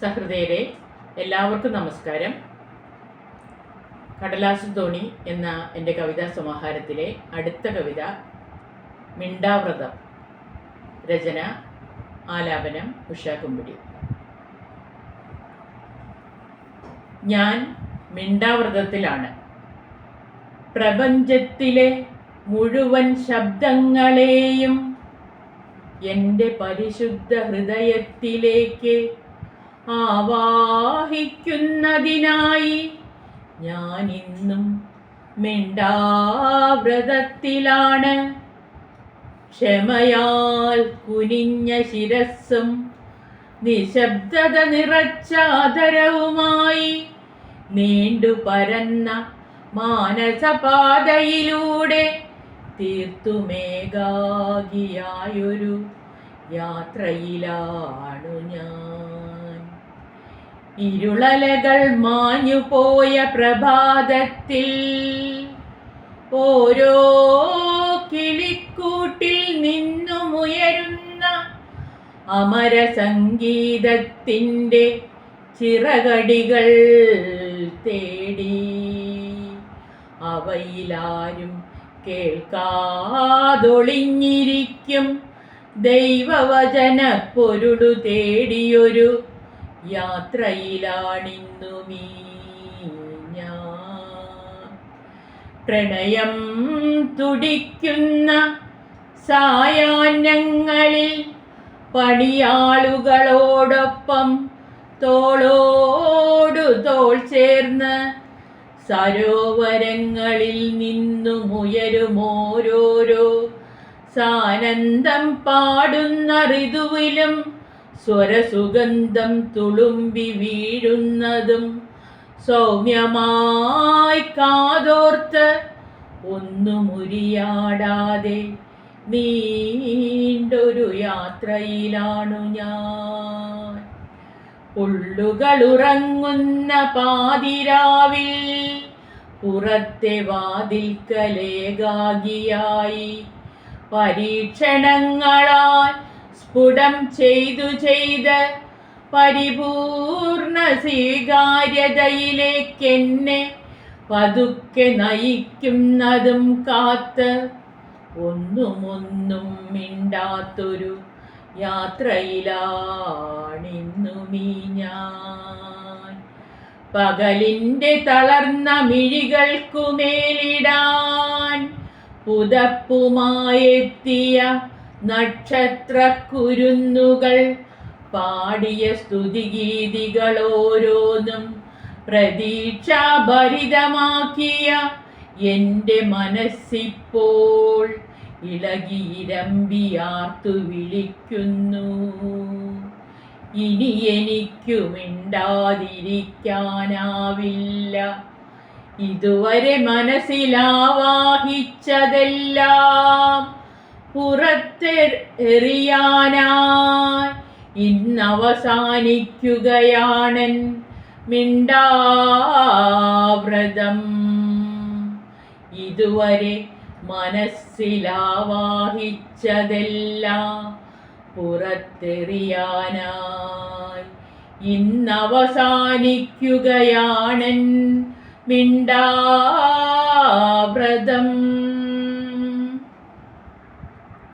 സഹൃദയരെ എല്ലാവർക്കും നമസ്കാരം. കടലാസു തോണി എന്ന എന്റെ കവിതാ സമാഹാരത്തിലെ അടുത്ത കവിത മിണ്ടാവ്രതം രചന ആലാപനം ഉഷാകുമ്പിടി. ഞാൻ മിണ്ടാവ്രതത്തിലാണ്. പ്രപഞ്ചത്തിലെ മുഴുവൻ ശബ്ദങ്ങളെയും എന്റെ പരിശുദ്ധ ഹൃദയത്തിലേക്ക് ആവാഹിക്കുന്നതിനായി ഞാൻ ഇന്നും മിണ്ടാവ്രതത്തിലാണ്. ക്ഷമയാൽ കുനിഞ്ഞ ശിരസ്സും നിശബ്ദത നിറച്ച ആദരവുമായി നീണ്ടു പരന്ന മാനസപാതയിലൂടെ തീർത്തുമേകാകിയായൊരു യാത്രയിലാണു ഞാൻ. ഇരുളലകൾ മാഞ്ഞുപോയ പ്രഭാതത്തിൽ ഓരോ കിളിക്കൂട്ടിൽ നിന്നുമുയരുന്ന അമര സംഗീതത്തിന്റെ ചിറകടികൾ തേടി. അവയിലാരും കേൾക്കാതൊളിഞ്ഞിരിക്കും ദൈവവചന പൊരുടു തേടിയൊരു യാത്രയിലാണിന്നുമീ ഞാൻ പ്രണയം തുടിക്കുന്ന സായാഹ്നങ്ങളിൽ പണിയാളുകളോടൊപ്പം തോളോടു തോൾ ചേർന്ന് സരോവരങ്ങളിൽ നിന്നുമുയരുമോരോരോ സാനന്ദം പാടുന്ന ഋതുവിലും സ്വരസുഗന്ധം തുളുമ്പി വീഴുന്നതും സൗമ്യമായി കാതോർത്ത് ഒന്നുമുരിയാടാതെ നീണ്ടൊരു യാത്രയിലാണു ഞാൻ. പുള്ളുകളുറങ്ങുന്ന പാതിരാവിൽ പുറത്തെ വാതിൽക്കലേകാകിയായി പരീക്ഷണങ്ങളാൽ സ്ഫുടം ചെയ്തു ചെയ്ത് പരിപൂർണ സ്വീകാര്യതയിലേക്കെന്നെ പതുക്കെ നയിക്കുന്നതും കാത്ത് ഒന്നുമൊന്നും മിണ്ടാത്തൊരു യാത്രയിലാണിന്നുമീ ഞാൻ. പകലിന്റെ തളർന്ന മിഴികൾക്കുമേലിടാൻ പുതപ്പുമായെത്തിയ നക്ഷത്രക്കുരുന്നുകൾ പാടിയ സ്തുതിഗീതികൾ ഓരോന്നും പ്രതീക്ഷാഭരിതമാക്കിയ എന്റെ മനസ്സിപ്പോൾ ഇളകിയിരമ്പിയാർത്തു വിളിക്കുന്നു. ഇനി എനിക്കു മിണ്ടാതിരിക്കാനാവില്ല. ഇതുവരെ മനസ്സിലാവാഹിച്ചതെല്ലാം പുറത്തെറിയാനായി ഇന്നവസാനിക്കുകയാണൻ മിണ്ടാവ്രതം. ഇതുവരെ മനസ്സിലാവാഹിച്ചതെല്ലാം പുറത്തെറിയാനായി ഇന്നവസാനിക്കുകയാണൻ മിണ്ടാവ്രതം.